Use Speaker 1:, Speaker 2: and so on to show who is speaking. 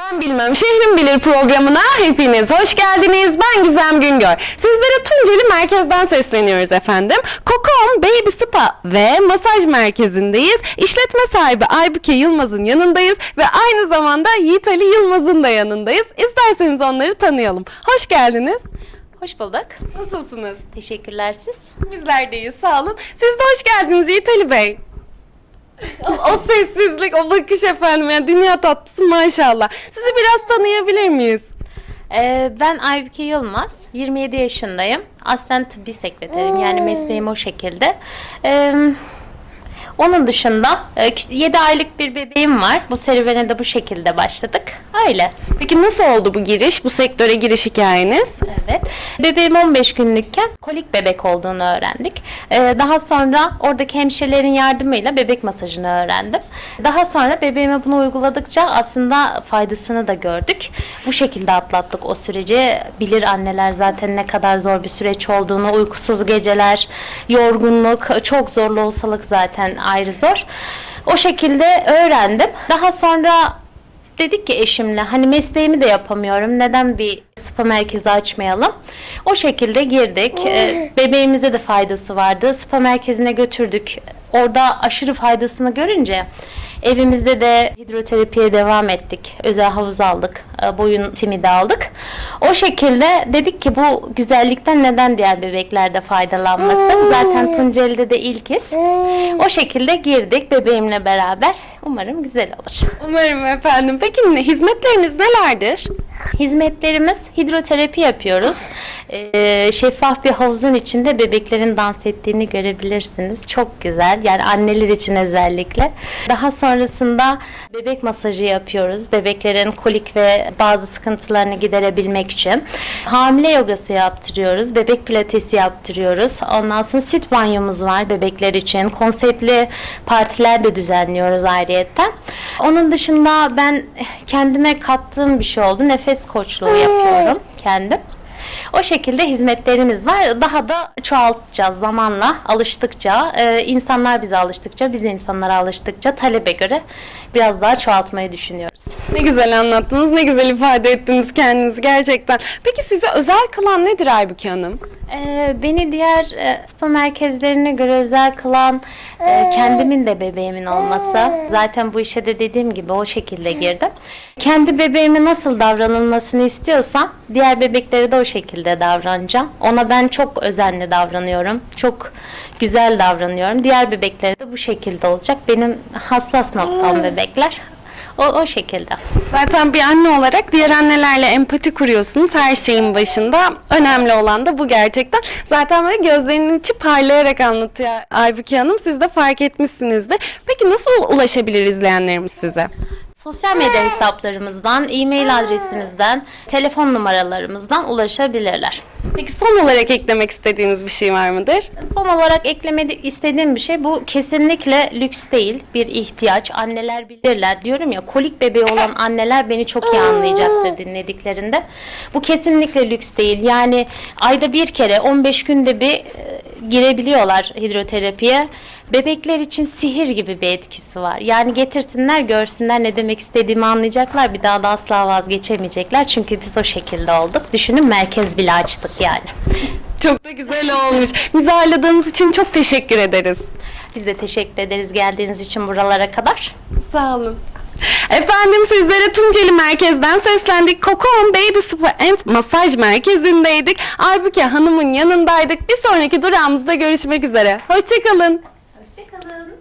Speaker 1: Ben Bilmem Şehrim Bilir programına hepiniz hoş geldiniz. Ben Gizem Güngör. Sizlere Tunceli Merkez'den sesleniyoruz efendim. Kokom Baby Spa ve Masaj Merkezi'ndeyiz. İşletme sahibi Aybüke Yılmaz'ın yanındayız ve aynı zamanda Yiğit Ali Yılmaz'ın da yanındayız. İsterseniz onları tanıyalım. Hoş geldiniz.
Speaker 2: Hoş bulduk.
Speaker 1: Nasılsınız?
Speaker 2: Teşekkürler siz.
Speaker 1: Bizler deyiz sağ olun. Siz de hoş geldiniz Yiğit Ali Bey. O, sessizlik, o bakış efendim. Yani dünya tatlısı maşallah. Sizi biraz tanıyabilir miyiz?
Speaker 2: Ee, ben Aybüke Yılmaz. 27 yaşındayım. Aslen tıbbi sekreterim. Yani mesleğim o şekilde. Ee, onun dışında 7 aylık bir bebeğim var. Bu serüvene de bu şekilde başladık. Öyle.
Speaker 1: Peki nasıl oldu bu giriş, bu sektöre giriş hikayeniz?
Speaker 2: Evet. Bebeğim 15 günlükken kolik bebek olduğunu öğrendik. Ee, daha sonra oradaki hemşirelerin yardımıyla bebek masajını öğrendim. Daha sonra bebeğime bunu uyguladıkça aslında faydasını da gördük. Bu şekilde atlattık o süreci. Bilir anneler zaten ne kadar zor bir süreç olduğunu, uykusuz geceler, yorgunluk, çok zorlu olsalık zaten ayrı zor. O şekilde öğrendim. Daha sonra dedik ki eşimle hani mesleğimi de yapamıyorum neden bir spa merkezi açmayalım. O şekilde girdik. Ee, bebeğimize de faydası vardı. Spa merkezine götürdük. Orada aşırı faydasını görünce evimizde de hidroterapiye devam ettik. Özel havuz aldık. E, Boyun simidi aldık. O şekilde dedik ki bu güzellikten neden diğer bebeklerde faydalanmasın? Zaten Tunceli'de de ilkiz. O şekilde girdik bebeğimle beraber. Umarım güzel olur.
Speaker 1: Umarım efendim. Peki ne- hizmetleriniz nelerdir?
Speaker 2: Hizmetlerimiz hidroterapi yapıyoruz. Ee, şeffaf bir havuzun içinde bebeklerin dans ettiğini görebilirsiniz. Çok güzel. Yani anneler için özellikle. Daha sonrasında bebek masajı yapıyoruz. Bebeklerin kolik ve bazı sıkıntılarını giderebilmek için. Hamile yogası yaptırıyoruz. Bebek pilatesi yaptırıyoruz. Ondan sonra süt banyomuz var bebekler için. Konseptli partiler de düzenliyoruz ayrıyetten. Onun dışında ben kendime kattığım bir şey oldu. Nefes koçluğu yapıyorum kendim. O şekilde hizmetlerimiz var. Daha da çoğaltacağız zamanla, alıştıkça, e, insanlar bize alıştıkça, biz insanlara alıştıkça talebe göre biraz daha çoğaltmayı düşünüyoruz.
Speaker 1: Ne güzel anlattınız, ne güzel ifade ettiniz kendinizi gerçekten. Peki size özel kılan nedir Aybüke Hanım?
Speaker 2: Ee, beni diğer e, spa merkezlerine göre özel kılan e, kendimin de bebeğimin olması. Zaten bu işe de dediğim gibi o şekilde girdim. Kendi bebeğime nasıl davranılmasını istiyorsam diğer bebeklere de o şekilde davranacağım. Ona ben çok özenli davranıyorum. Çok güzel davranıyorum. Diğer bebeklere de bu şekilde olacak. Benim hassas noktam bebekler. O, o şekilde.
Speaker 1: Zaten bir anne olarak diğer annelerle empati kuruyorsunuz her şeyin başında. Önemli olan da bu gerçekten. Zaten böyle gözlerinin içi parlayarak anlatıyor Aybüke Hanım. Siz de fark etmişsinizdir. Peki nasıl ulaşabilir izleyenlerimiz size?
Speaker 2: Sosyal medya hesaplarımızdan, e-mail adresimizden, telefon numaralarımızdan ulaşabilirler.
Speaker 1: Peki son olarak eklemek istediğiniz bir şey var mıdır?
Speaker 2: Son olarak eklemek istediğim bir şey bu kesinlikle lüks değil bir ihtiyaç. Anneler bilirler diyorum ya kolik bebeği olan anneler beni çok iyi anlayacaktır dinlediklerinde. Bu kesinlikle lüks değil. Yani ayda bir kere 15 günde bir e, girebiliyorlar hidroterapiye. Bebekler için sihir gibi bir etkisi var. Yani getirsinler görsünler ne demek istediğimi anlayacaklar. Bir daha da asla vazgeçemeyecekler. Çünkü biz o şekilde olduk. Düşünün merkez bile açtık yani.
Speaker 1: Çok da güzel olmuş. Bizi ağırladığınız için çok teşekkür ederiz.
Speaker 2: Biz de teşekkür ederiz geldiğiniz için buralara kadar.
Speaker 1: Sağ olun. Efendim sizlere Tunceli Merkez'den seslendik. Cocoon Baby Spa and Masaj Merkezi'ndeydik. Aybüke Hanım'ın yanındaydık. Bir sonraki durağımızda görüşmek üzere. Hoşçakalın.
Speaker 2: Hoşçakalın.